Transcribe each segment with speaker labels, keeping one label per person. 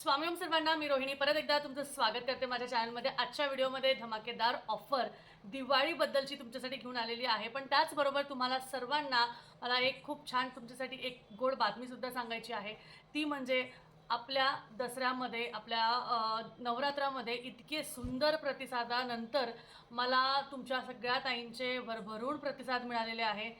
Speaker 1: स्वामी ओम सर्वांना मी रोहिणी. परत एकदा तुमचं स्वागत करते माझ्या चॅनलमध्ये. आजच्या व्हिडिओमध्ये धमाकेदार ऑफर दिवाळीबद्दलची तुमच्यासाठी घेऊन आलेली आहे. पण त्याचबरोबर तुम्हाला सर्वांना मला एक खूप छान तुमच्यासाठी एक गोड बातमीसुद्धा सांगायची आहे. ती म्हणजे आपल्या दसऱ्यामध्ये आपल्या नवरात्रामध्ये इतके सुंदर प्रतिसादानंतर मला तुमच्या सगळ्या ताईंचे भरभरून प्रतिसाद मिळालेले आहे.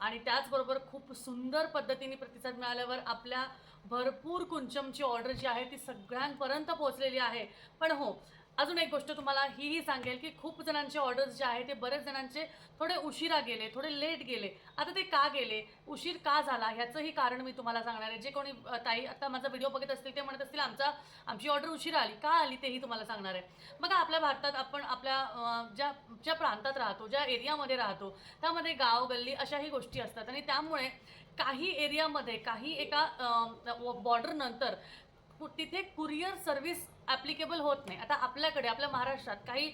Speaker 1: आणि त्याचबरोबर खूप सुंदर पद्धतीने प्रतिसाद मिळाल्यावर आपल्या भरपूर कुंचमची ऑर्डर जी आहे ती सगळ्यांपर्यंत पोहोचलेली आहे. पण हो अजून एक गोष्ट तुम्हाला हीही सांगेल की खूप जणांचे ऑर्डर्स जे आहे ते बरेच जणांचे थोडे उशिरा गेले थोडे लेट गेले. आता ते का गेले? उशीर का झाला? ह्याचंही कारण मी तुम्हाला सांगणार आहे. जे कोणी ताई आता माझा व्हिडिओ बघत असतील ते म्हणत असतील आमचा आमची ऑर्डर उशिरा आली. का आली? तेही तुम्हाला सांगणार आहे. बघा आपल्या भारतात आपण आपल्या ज्या ज्या प्रांतात राहतो ज्या एरियामध्ये राहतो त्यामध्ये गाव गल्ली अशाही गोष्टी असतात. आणि त्यामुळे काही एरियामध्ये काही एका बॉर्डर नंतर कु- तिथे कुरिअर सर्व्हिस ॲप्लिकेबल होत नाही. आता आपल्याकडे आपल्या महाराष्ट्रात काही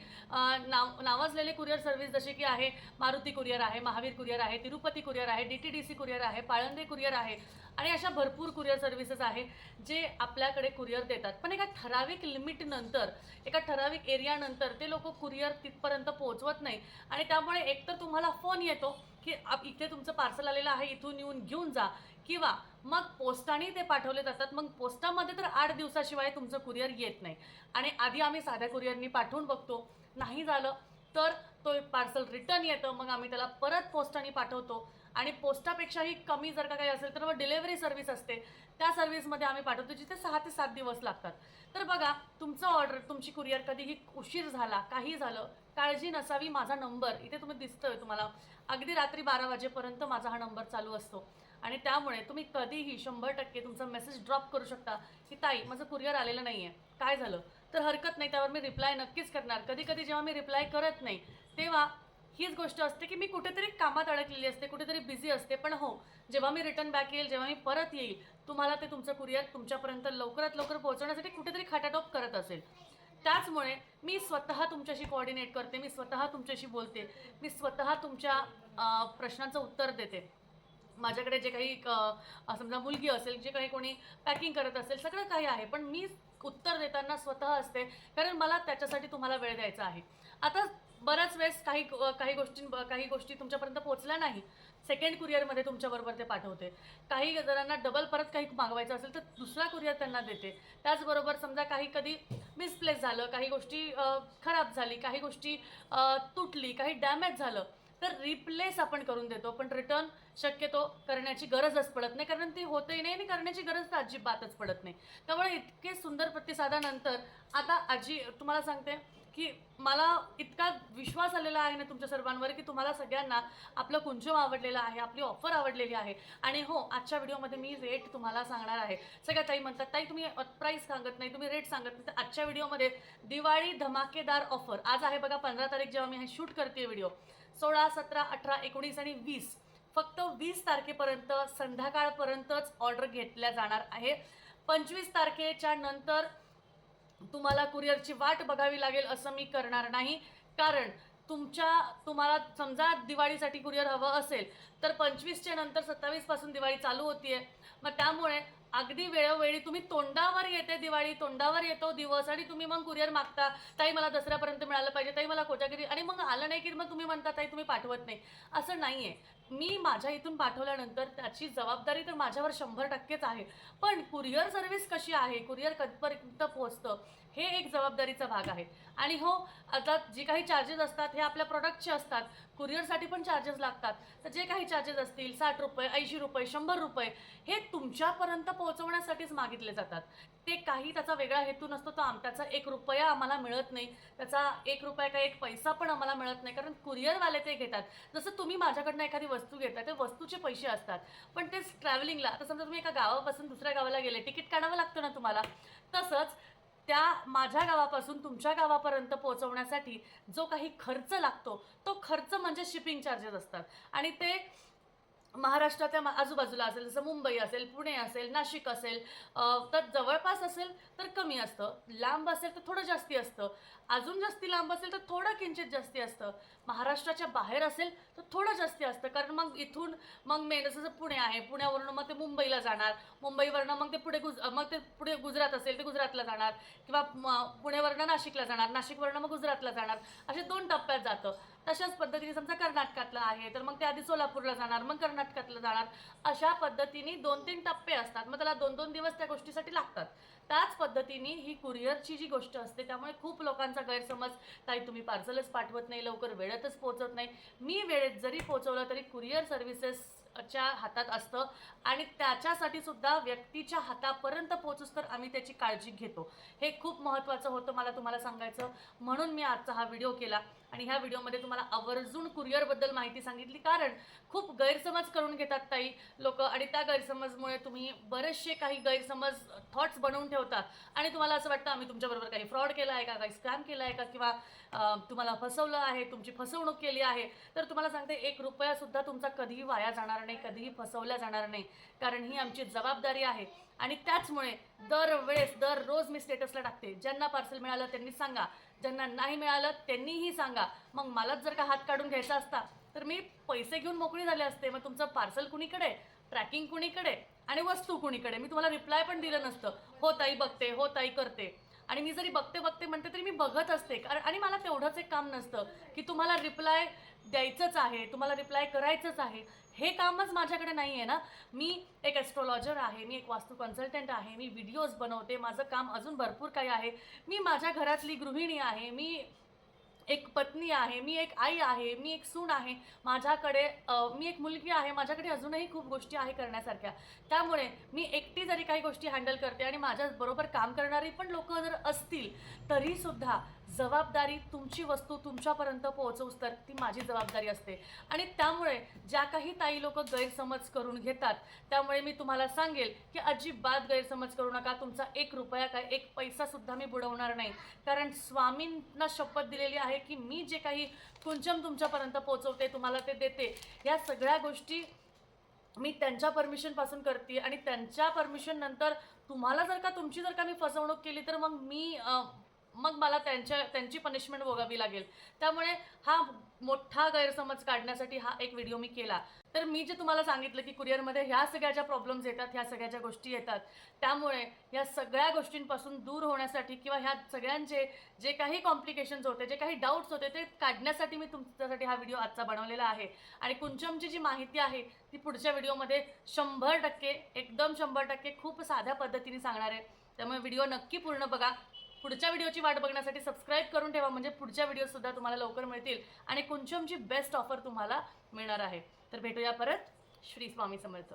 Speaker 1: नाव नावाजलेले कुरिअर सर्व्हिस जसे की आहे मारुती कुरिअर आहे महावीर कुरिअर आहे तिरुपती कुरिअर आहे D T D C courier आहे पाळंदे कुरिअर आहे आणि अशा भरपूर कुरिअर सर्व्हिसेस आहे जे आपल्याकडे कुरिअर देतात. पण एका ठराविक लिमिटनंतर एका ठराविक एरियानंतर ते लोक कुरिअर तिथपर्यंत पोहोचवत नाही. आणि त्यामुळे एकतर तुम्हाला फोन येतो की आप इथे तुमचं पार्सल आलेलं आहे इथून येऊन घेऊन जा. किंवा मग पोस्टाने ते पाठवले जातात. मग पोस्टामध्ये तर आठ दिवसाशिवाय तुमचं कुरिअर येत नाही. आणि आधी आम्ही साध्या कुरिअरनी पाठवून बघतो. नाही झालं तर तो पार्सल रिटर्न येतं. मग आम्ही त्याला परत पोस्टाने पाठवतो. आणि पोस्टापेक्षाही कमी जर का काही असेल तर मग डिलेवरी सर्व्हिस असते. त्या सर्व्हिसमध्ये आम्ही पाठवतो जिथे सहा ते सात दिवस लागतात. तर बघा तुमचं ऑर्डर तुमची कुरिअर कधीही उशीर झाला काही झालं काळजी नसावी माझा नंबर इथे तुम्ही दिसतोय तुम्हाला. अगदी रात्री बारा वाजेपर्यंत माझा हा नंबर चालू असतो. आणि त्यामुळे तुम्ही कधीही शंभर टक्के तुमचा मेसेज ड्रॉप करू शकता की ताई माझं कुरिअर आलेलं नाही आहे काय झालं? तर हरकत नाही त्यावर मी रिप्लाय नक्कीच करणार. कधी कधी जेव्हा मी रिप्लाय करत नाही तेव्हा हीच गोष्ट असते की मी कुठेतरी कामात अडकलेली असते कुठेतरी बिझी असते. पण हो जेव्हा मी रिटर्न बॅक येईल जेव्हा मी परत येईल तुम्हाला ते तुमचं कुरिअर तुमच्यापर्यंत लवकरात लवकर पोहोचवण्यासाठी कुठेतरी खाटाटोप करत असेल. त्याचमुळे मी स्वतः तुमच्याशी कोऑर्डिनेट करते मी स्वतः तुमच्याशी बोलते मी स्वतः तुमच्या प्रश्नांचं उत्तर देते. माझ्याकडे जे काही समजा मुलगी असेल जे काही कोणी पॅकिंग करत असेल सगळं काही आहे पण मी उत्तर देताना स्वतः असते कारण मला त्याच्यासाठी तुम्हाला वेळ द्यायचा आहे. आता बऱ्याच वेळेस काही काही गोष्टी काही गोष्टी तुमच्यापर्यंत पोहोचल्या नाही. सेकंड कुरिअरमध्ये तुमच्याबरोबर ते पाठवते. काही जणांना डबल परत काही मागवायचं असेल तर दुसरा कुरिअर त्यांना देते. त्याचबरोबर समजा काही कधी मिसप्लेस झालं काही गोष्टी खराब झाली काही गोष्टी तुटली काही डॅमेज झालं तर रिप्लेस आपण करून देतो. पण रिटर्न शक्यतो करण्याची गरजच पडत नाही. कारण ती होतही नाही आणि करण्याची गरज तर अजिबातच पडत नाही. त्यामुळे इतके सुंदर प्रतिसादानंतर आता आजी तुम्हाला सांगते की मला इतका विश्वास आलेला आहे ना तुमच्या सर्वांवर की तुम्हाला सगळ्यांना आपलं कुंचम आवडलेलं आहे आपली ऑफर आवडलेली आहे. आणि हो आजच्या व्हिडिओमध्ये मी रेट तुम्हाला सांगणार आहे. सगळ्या ताई म्हणतात ताई तुम्ही प्राईस सांगत नाही तुम्ही रेट सांगत नाही. तर आजच्या व्हिडिओमध्ये दिवाळी धमाकेदार ऑफर आज आहे बघा पंधरा तारीख जेव्हा मी हे शूट करते व्हिडिओ. सोळा सतरा अठरा एकोणीस आणि वीस. फक्त वीस तारखेपर्यंत संध्याकाळपर्यंतच ऑर्डर घेतल्या जाणार आहे. पंचवीस तारखेच्या नंतर तुम्हाला कुरिअरची वाट बघावी लागेल असं मी करणार नाही. कारण तुमच्या तुम्हाला समजा दिवाळीसाठी कुरिअर हवं असेल तर पंचवीसच्या नंतर सत्तावीसपासून दिवाळी चालू होतीये. मग त्यामुळे अगदी वेळोवेळी तुम्ही तोंडावर येते दिवाळी तोंडावर येतो दिवस आणि तुम्ही मग कुरिअर मागता. ताई मला दसऱ्यापर्यंत मिळालं पाहिजे. ताई मला कोजागिरी आणि मग आलं नाही की मग तुम्ही म्हणता ताई तुम्ही पाठवत नाही. असं नाही आहे मी माझ्या इथून पाठवल्यानंतर त्याची जबाबदारी तर माझ्यावर शंभर टक्केच आहे. पण कुरिअर सर्व्हिस कशी आहे? कुरिअर कधीपर्यंत पोहोचतं? हे एक जबाबदारीचा भाग आहे. आणि हो आता जे काही चार्जेस असतात हे आपल्या प्रोडक्टचे असतात. कुरिअरसाठी पण चार्जेस लागतात. तर जे काही चार्जेस असतील साठ रुपये ऐंशी रुपये शंभर रुपये हे तुमच्यापर्यंत पोहोचवण्यासाठीच मागितले जातात. ते काही त्याचा वेगळा हेतू नसतो तो आम त्याचा एक रुपया आम्हाला मिळत नाही. त्याचा एक रुपया का एक पैसा पण आम्हाला मिळत नाही. कारण कुरिअरवाले ते घेतात. जसं तुम्ही माझ्याकडनं एखादी वस्तू घेता ते वस्तूचे पैसे असतात. पण तेच ट्रॅव्हलिंगला आता समजा तुम्ही एका गावापासून दुसऱ्या गावाला गेले तिकीट काढावं लागतं ना तुम्हाला. तसंच त्या माझ्या गावापासून तुमच्या गावापर्यंत पोहोचवण्यासाठी जो काही खर्च लागतो तो खर्च म्हणजे शिपिंग चार्जेस असतात. आणि ते महाराष्ट्राच्या मा- आजूबाजूला असेल जसं मुंबई असेल पुणे असेल नाशिक असेल तर जवळपास असेल तर कमी असतं. लांब असेल तर थोडं जास्ती असतं. अजून जास्ती लांब असेल तर थोडं किंचित जास्ती असतं. महाराष्ट्राच्या बाहेर असेल तर थोडं जास्ती असतं. कारण मग इथून मग मेन जसं पुणे आहे पुण्यावरून मग ते मुंबईला जाणार. मुंबईवरनं मग ते पुढे गुज मग ते पुढे गुजरात असेल ते गुजरातला जाणार. किंवा पुणेवरनं नाशिकला जाणार नाशिकवरनं मग गुजरातला जाणार. असे दोन टप्प्यात जातं. तशाच पद्धतीने समजा कर्नाटकातलं आहे तर मग ते आधी सोलापूरला जाणार मग कर्नाटकातलं जाणार. अशा पद्धतीने दोन तीन टप्पे असतात. मग त्याला दोन दोन दिवस त्या गोष्टीसाठी लागतात. त्याच पद्धतीने ही कुरिअरची जी गोष्ट असते त्यामुळे खूप लोकांचा गैरसमज ताई तुम्ही पार्सलच पाठवत नाही लवकर वेळेतच पोहोचत नाही. मी वेळेत जरी पोहोचवलं तरी कुरिअर सर्व्हिसेस च्या हातात असतं. आणि त्याच्यासाठी सुद्धा व्यक्तीच्या हातापर्यंत पोहोचूस तर आम्ही त्याची काळजी घेतो. हे खूप महत्त्वाचं होतं मला तुम्हाला सांगायचं. म्हणून मी आजचा हा व्हिडिओ केला. आणि ह्या व्हिडिओमध्ये तुम्हाला आवर्जून कुरिअरबद्दल माहिती सांगितली. कारण खूप गैरसमज करून घेतात ताई लोक. आणि त्या गैरसमजमुळे तुम्ही बरेचसे काही गैरसमज थॉट्स बनवून ठेवता. आणि तुम्हाला असं वाटतं आम्ही तुमच्याबरोबर काही फ्रॉड केला आहे का? काही स्कॅम केला आहे का? किंवा तुम्हाला फसवलं आहे? तुमची फसवणूक केली आहे? तर तुम्हाला सांगते एक रुपयासुद्धा तुमचा कधीही वाया जाणार नाही कधीही फसवल्या जाणार नाही. कारण ही आमची जबाबदारी आहे. आणि त्याचमुळे दरवेळेस दररोज मी स्टेटसला टाकते. ज्यांना पार्सल मिळालं त्यांनी सांगा. ज्यांना नाही मिळालं त्यांनीही सांगा. मग मलाच जर का हात काढून घ्यायचा असता तर मी पैसे घेऊन मोकळी झाले असते. मग तुमचं पार्सल कुणीकडे? ट्रॅकिंग कुणीकडे? आणि वस्तू कुणीकडे? मी तुम्हाला रिप्लाय पण दिलं नसतं. हो ताई बघते हो ताई करते. आणि मी जरी बघते बघते म्हणते तरी मी बघत असते. कारण आणि मला तेवढंच एक काम नसतं की तुम्हाला रिप्लाय द्यायचंच आहे तुम्हाला रिप्लाय करायचंच आहे. हे कामच माझ्याकडे नाही आहे ना. मी एक ॲस्ट्रॉलॉजर आहे मी एक वास्तू कन्सल्टंट आहे मी व्हिडिओज बनवते माझं काम अजून भरपूर काही आहे. मी माझ्या घरातली गृहिणी आहे मी एक पत्नी आहे मी एक आई आहे मी एक सून आहे माझ्याकडे मी एक मुलगी आहे माझ्याकडे अजूनही खूप गोष्टी आहे करण्यासारख्या. त्यामुळे मी एकटी जरी काही गोष्टी हँडल करते आणि माझ्याबरोबर काम करणारी पण लोक जर असतील तरीसुद्धा जबाबदारी तुमची वस्तू तुमच्यापर्यंत पोहोचवूस तर ती माझी जबाबदारी असते. आणि त्यामुळे ज्या काही ताई लोक गैरसमज करून घेतात त्यामुळे मी तुम्हाला सांगेल की अजिबात गैरसमज करू नका. तुमचा एक रुपया काय एक पैसासुद्धा मी बुडवणार नाही. कारण स्वामींना शपथ दिलेली आहे की मी जे काही कुंचम तुमच्यापर्यंत पोहोचवते तुम्हाला ते देते. या सगळ्या गोष्टी मी त्यांच्या परमिशनपासून करते आणि त्यांच्या परमिशननंतर तुम्हाला जर का तुमची जर का मी फसवणूक केली तर मग मी मग मला त्यांच्या त्यांची पनिशमेंट भोगावी लागेल. त्यामुळे हा मोठा गैरसमज काढण्यासाठी हा एक व्हिडिओ मी केला. तर मी जे तुम्हाला सांगितलं की कुरिअरमध्ये ह्या सगळ्या ज्या प्रॉब्लेम्स येतात ह्या सगळ्या ज्या गोष्टी येतात त्यामुळे ह्या सगळ्या गोष्टींपासून दूर होण्यासाठी किंवा ह्या सगळ्यांचे जे काही कॉम्प्लिकेशन्स होते जे काही डाऊट्स होते ते काढण्यासाठी मी तुमच्यासाठी हा व्हिडिओ आजचा बनवलेला आहे. आणि कुंचमची जी माहिती आहे ती पुढच्या व्हिडिओमध्ये शंभर टक्के एकदम शंभर टक्के खूप साध्या पद्धतीने सांगणार आहे. त्यामुळे व्हिडिओ नक्की पूर्ण बघा. पुढच्या व्हिडिओची वाट बघण्यासाठी सबस्क्राईब करून ठेवा. म्हणजे पुढच्या व्हिडिओ सुद्धा तुम्हाला लवकर मिळतील आणि कुंचमची बेस्ट ऑफर तुम्हाला मिळणार आहे. तर भेटूया परत. श्री स्वामी समर्थ.